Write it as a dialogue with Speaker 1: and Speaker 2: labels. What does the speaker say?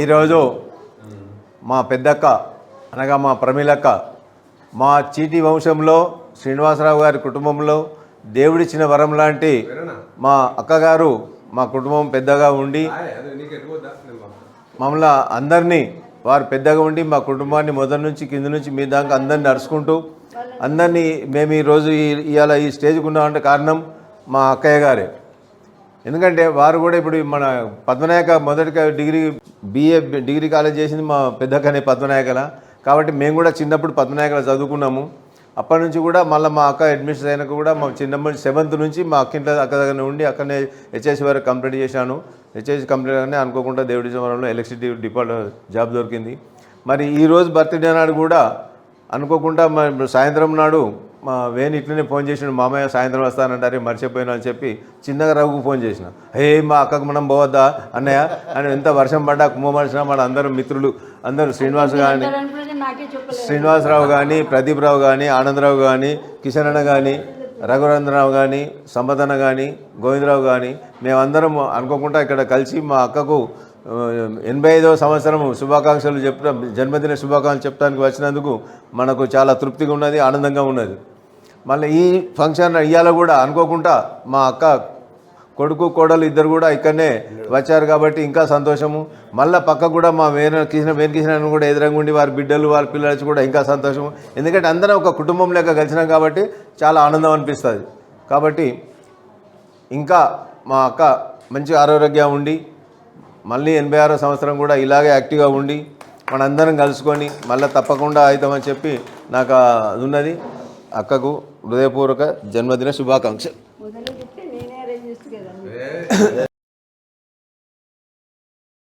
Speaker 1: ఈరోజు మా పెద్దక్క అనగా మా ప్రమిలక్క మా చీటి వంశంలో శ్రీనివాసరావు గారి కుటుంబంలో దేవుడిచ్చిన వరం లాంటి మా అక్కగారు మా కుటుంబం పెద్దగా ఉండి మమ్మల్ని అందరినీ వారు పెద్దగా ఉండి మా కుటుంబాన్ని మొదటి నుంచి కింద నుంచి మీ దాకా అందరిని నడుచుకుంటూ అందరినీ మేము ఈరోజు ఇవాళ ఈ స్టేజ్కి ఉన్నామంటే కారణం మా అక్కయ్య గారే. ఎందుకంటే వారు కూడా ఇప్పుడు మన పద్మనాయక మొదటిగా డిగ్రీ బిఏ డిగ్రీ కాలేజ్ చేసింది మా పెద్దక్కనే పద్మనాయకల. కాబట్టి మేము కూడా చిన్నప్పుడు పద్మనాయకల చదువుకున్నాము. అప్పటి నుంచి కూడా మళ్ళీ మా అక్క అడ్మిషన్ అయినాక కూడా మా చిన్నప్పటి సెవెంత్ నుంచి మా అక్కింట్లో అక్క దగ్గర ఉండి అక్కడనే హెచ్ఎస్సి వరకు కంప్లీట్ చేశాను. హెచ్ఎస్సి కంప్లీట్ కానీ అనుకోకుండా దేవుడి వరంలో ఎలక్ట్రిసిటీ డిపార్ట్మెంట్ జాబ్ దొరికింది. మరి ఈరోజు బర్త్డే నాడు కూడా అనుకోకుండా మరి సాయంత్రం నాడు వేణి ఇట్లనే ఫోన్ చేసిన మామయ్య సాయంత్రం వస్తానంటారే మర్చిపోయినా అని చెప్పి చిన్నగా రఘుకు ఫోన్ చేసిన. హే మా అక్కకు మనం పోవద్దా అన్నయ్య? అని ఎంత వర్షం పడ్డా కుంభమర్చిన మన అందరం మిత్రులు అందరూ శ్రీనివాస్ కానీ శ్రీనివాసరావు కానీ ప్రదీప్రావు కానీ ఆనందరావు కానీ కిషన్ అన్న కానీ రఘురంద్రరావు కానీ సంపదన్న కానీ గోవిందరావు కానీ మేమందరం అనుకోకుండా ఇక్కడ కలిసి మా అక్కకు ఎనభై ఐదవ సంవత్సరం శుభాకాంక్షలు చెప్తాం జన్మదిన శుభాకాంక్షలు చెప్పడానికి వచ్చినందుకు మనకు చాలా తృప్తిగా ఉన్నది ఆనందంగా ఉన్నది. మళ్ళీ ఈ ఫంక్షన్ ఇవాళ కూడా అనుకోకుండా మా అక్క కొడుకు కోడలు ఇద్దరు కూడా ఇక్కడనే వచ్చారు కాబట్టి ఇంకా సంతోషము. మళ్ళీ పక్క కూడా మా వేన కిసిన వేన కూడా ఎదురంగా ఉండి వారి బిడ్డలు వారి పిల్లలు కూడా ఇంకా సంతోషము. ఎందుకంటే అందరం ఒక కుటుంబం లెక్క కలిసినాం కాబట్టి చాలా ఆనందం అనిపిస్తుంది. కాబట్టి ఇంకా మా అక్క మంచి ఆరోగ్యంగా ఉండి మళ్ళీ ఎనభై ఆరో సంవత్సరం కూడా ఇలాగే యాక్టివ్గా ఉండి మనందరం కలుసుకొని మళ్ళీ తప్పకుండా అవుతామని చెప్పి నాకు అది ఉన్నది. అక్కకు హృదయపూర్వక జన్మదిన శుభాకాంక్షలు.